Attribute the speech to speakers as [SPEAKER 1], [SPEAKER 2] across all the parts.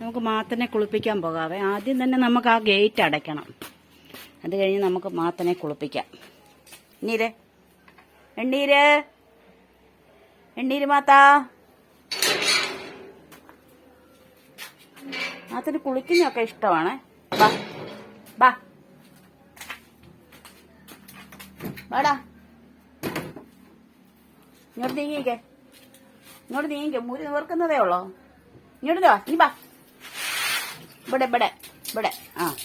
[SPEAKER 1] നമുക്ക് മാത്തനെ കുളിപ്പിക്കാൻ പോകാവേ. ആദ്യം തന്നെ നമുക്ക് ആ ഗേറ്റ് അടയ്ക്കണം. അത് കഴിഞ്ഞ് നമുക്ക് മാത്തനെ കുളിപ്പിക്കാം. എണ്ണീര്. എണ്ണീര്. എണ്ണീര് മാത്താ. മാത്തിന് കുളിക്കുന്നതൊക്കെ ഇഷ്ടമാണ്. ബാ ബാ വാടാ. ഇങ്ങോട്ട് നീങ്ങിക്കേ. ഇങ്ങോട്ട് നീങ്ങിക്കേ. മുരി നിവർക്കുന്നതേ ഉള്ളോ? ഇങ്ങോട്ട് വാ നീ ബാ ഇവിടെ ഇവിടെ ഇവിടെ. ആ.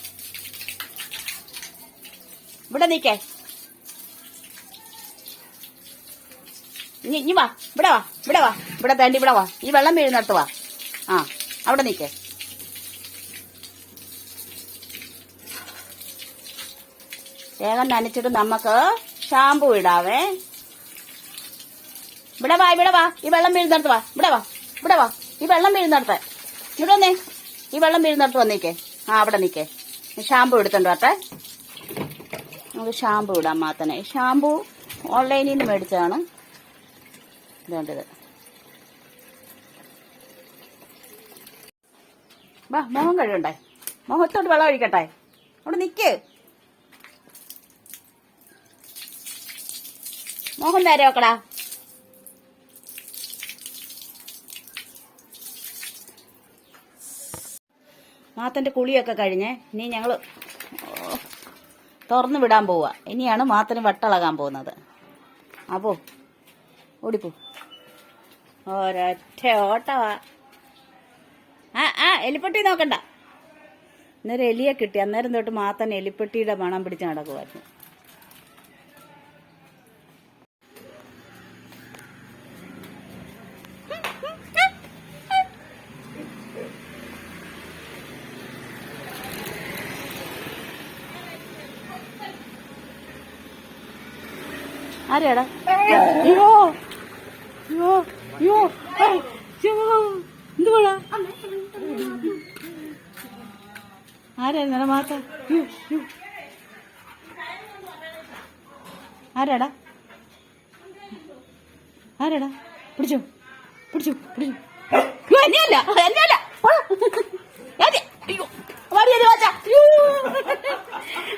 [SPEAKER 1] ഇവിടെ നീക്കേ. ഇനി വാ ഇവിടെ വാ ഇവിടെ വാ. ഇവിടെ തേണ്ടി ഇവിടെ വാ. ഈ വെള്ളം വീഴുന്നിടത്ത് വാ. ആ അവിടെ നീക്കേ. വേഗം നനച്ചിട്ട് നമുക്ക് ഷാമ്പു ഇടാവേ. ഇവിടെ വാ ഇവിടെ വാ. ഈ വെള്ളം വീഴുന്നിടത്ത് വാ. ഇവിടെ വാ. ഇവിടെ വാ. ഈ വെള്ളം വീഴുന്നിടത്ത്. ഇവിടെ വന്നേ. ഈ വെള്ളം വീഴുന്നിടത്ത് വന്നേക്കേ. ആ അവിടെ നിൽക്കേ ഷാമ്പു എടുത്തുണ്ട് വാട്ടെ നമുക്ക് ഷാമ്പു ഇടാം മാത്തനെ. ഷാമ്പു ഓൺലൈനിൽ നിന്ന് മേടിച്ചതാണ്. ഇതേണ്ടത് വാ മുഖം കഴുകണ്ടേ? മുഖത്തോട്ട് വെള്ളം ഒഴിക്കട്ടെ. അവിടെ നിൽക്ക് മോഹൻ നേരെ വെക്കടാ. മാത്തന്റെ കുളിയൊക്കെ കഴിഞ്ഞേ ഇനി ഞങ്ങൾ തുറന്നു വിടാൻ പോവാ. ഇനിയാണ് മാത്തന് വട്ടളകാൻ പോകുന്നത്. അപ്പോ ഓടിപ്പോ. ഒരൊറ്റ ഓട്ടവാ. ആ ആ എലിപ്പെട്ടി നോക്കണ്ട. അന്നേരം എലിയെ കിട്ടി. അന്നേരം തൊട്ട് മാത്തൻ എലിപ്പെട്ടിയുടെ മണം പിടിച്ച് നടക്കുമായിരുന്നു ആരെയാടാ അയ്യോ. അയ്യോ. അയ്യോ. എന്തുവാടാ ആരായിരുന്നു മാത്ത ആരാടാ? ആരാടാ? പിടിച്ചോ. പിടിച്ചോ. പിടിച്ചോ. എന്നെയല്ല എന്നെയല്ല. എന്നെ. അയ്യോ. വാടിയത്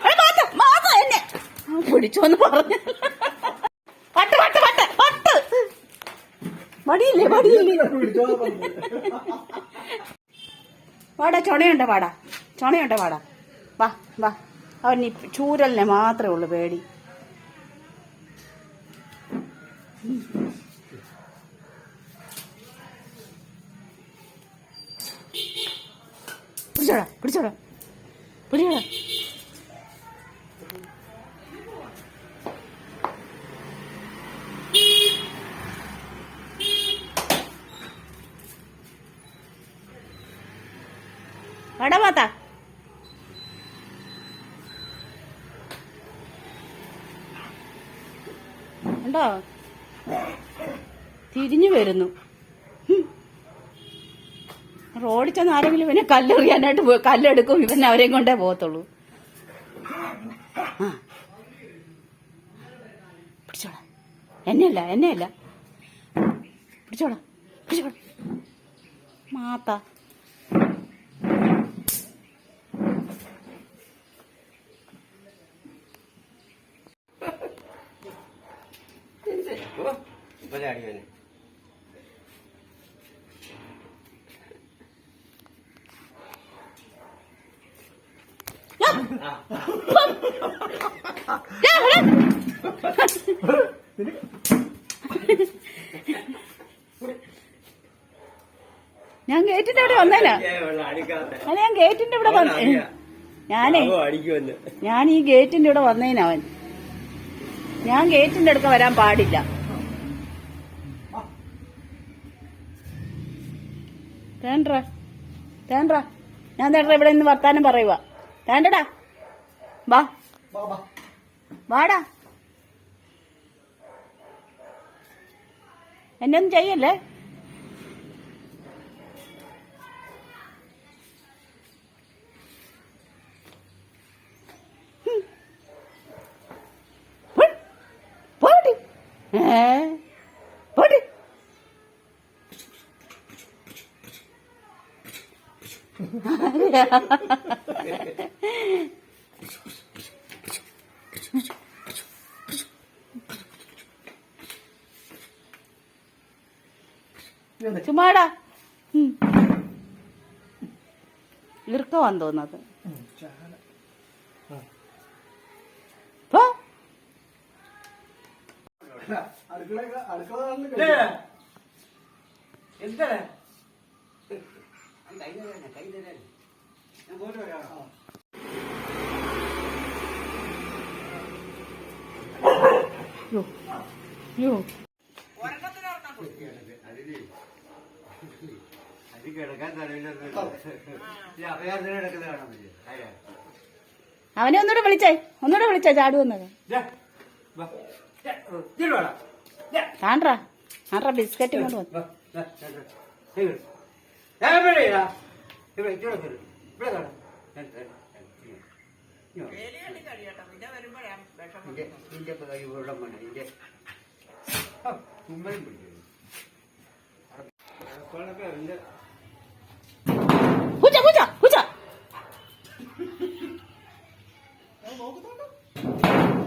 [SPEAKER 1] എടാ, മാത്ത എന്നെ. ആ, പിടിച്ചോന്ന് പറഞ്ഞു മടിയില്ലേ മടിയില്ലേ വാടാ ചുണയുണ്ട് വാടാ? ചുണയുണ്ട് വാടാ? വാ വാ. അവൻ ഈ ചൂരലിനെ മാത്രമേ ഉള്ളൂ പേടി. പിടിച്ചോടാ പിടിച്ചോടാ. പിടിച്ചോടാ വാടാ മാത്ത ഉണ്ടോ? തിരിഞ്ഞു വരുന്നു. റോഡിൽ ചെന്ന് ആരെങ്കിലും ഇവനെ കല്ലെറിയാനായിട്ട് കല്ലെടുക്കും ഇവൻ അവരെയും കൊണ്ടേ പോകത്തുള്ളൂ. ആ. പിടിച്ചോടാ എന്നെയല്ല എന്നെയല്ല. പിടിച്ചോടാ പിടിച്ചോടാ മാത്ത.
[SPEAKER 2] ചാടി വന്നെ
[SPEAKER 1] ഞാൻ ഗേറ്റിന്റെ അവിടെ വന്നേനാ. അത് ഞാൻ ഗേറ്റിന്റെ ഇവിടെ വന്നേ. ഞാനേ ഞാൻ ഈ ഗേറ്റിന്റെ ഇവിടെ വന്നേനവൻ ഞാൻ ഗേറ്റിന്റെ അടുക്ക വരാൻ പാടില്ല. തേണ്ട തേണ്ട ഞാൻ തേണ്ട ഇവിടെ നിന്ന് വർത്താനം പറയുക തേണ്ടടാ. വാ. വാടാ. എന്നെ ഒന്നും ചെയ്യല്ലേ ഏ പോടി ചുമ്മാടാ. ഇറുക്കമാന്ന് തോന്നുന്നത്?
[SPEAKER 3] കഴിയും.
[SPEAKER 2] എന്താണ്? കൈ തരാ കൈ തരാനെ വരാം അത് കിടക്കാൻ തലയില്ല അഭയാർത്ഥന കിടക്കുന്ന കാണാൻ പറ്റില്ല ആരാ?
[SPEAKER 1] അവനെ ഒന്നുകൂടെ വിളിച്ചേ. ഒന്നുകൂടെ വിളിച്ചേ ചാടു വന്നത്.
[SPEAKER 2] ദേ, വാ. ദേ, ഇങ്ങോട്ട് ദേ,
[SPEAKER 1] കാണാ ആണ്ട്രാ ബിസ്ക്കറ്റ് കൊണ്ട് വന്നു
[SPEAKER 2] ഇവിടെ. കാണാം. ഇപ്പൊ കൈ വെള്ളം വേണം. പിടിക്കുന്നു. അപ്പോഴൊക്കെ ഇന്റെ
[SPEAKER 1] പൂച്ച പൂച്ച പൂച്ച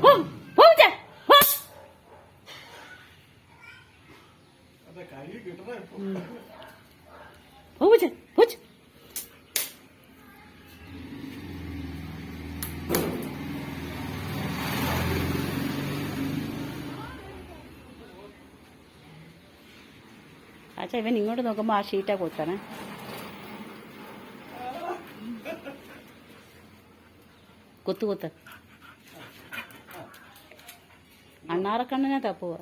[SPEAKER 1] പൂച്ച. പൂച്ച പൂച്ച അച്ഛാ ഇവൻ ഇങ്ങോട്ട് നോക്കുമ്പോ ആ ഷീറ്റാ കുത്തണേ കുത്തു കുത്ത് അണ്ണാറക്കണ്ണനെ തപ്പുക.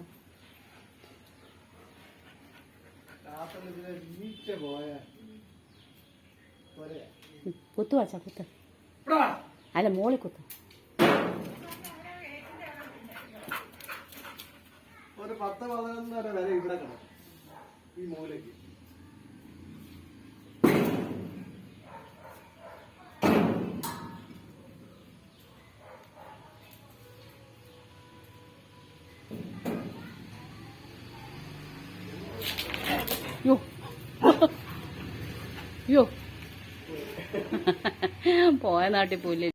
[SPEAKER 1] കുത്തു വച്ചാ കുത്ത്. അല്ല മോളി കുത്ത്
[SPEAKER 3] ഒരു പത്ത് പതിനൊന്നര വരെ ഇവിടെ കിടക്കും ഈ മൂലയ്ക്ക്.
[SPEAKER 1] യോ യോ പോയ നാട്ടിൽ പോയില്ലേ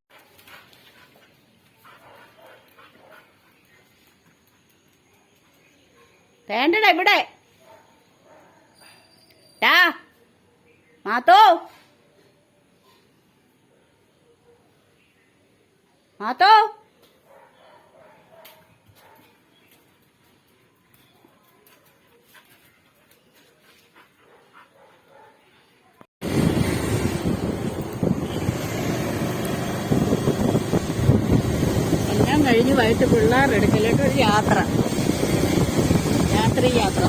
[SPEAKER 1] വേണ്ടടാ ഇവിടെ. മാത്തോ? മാത്തോ? എല്ലാം കഴിഞ്ഞ് വൈകിട്ട് പിള്ളേരുടെ അടുക്കലേക്ക് ഒരു യാത്ര. രാത്രി യാത്ര.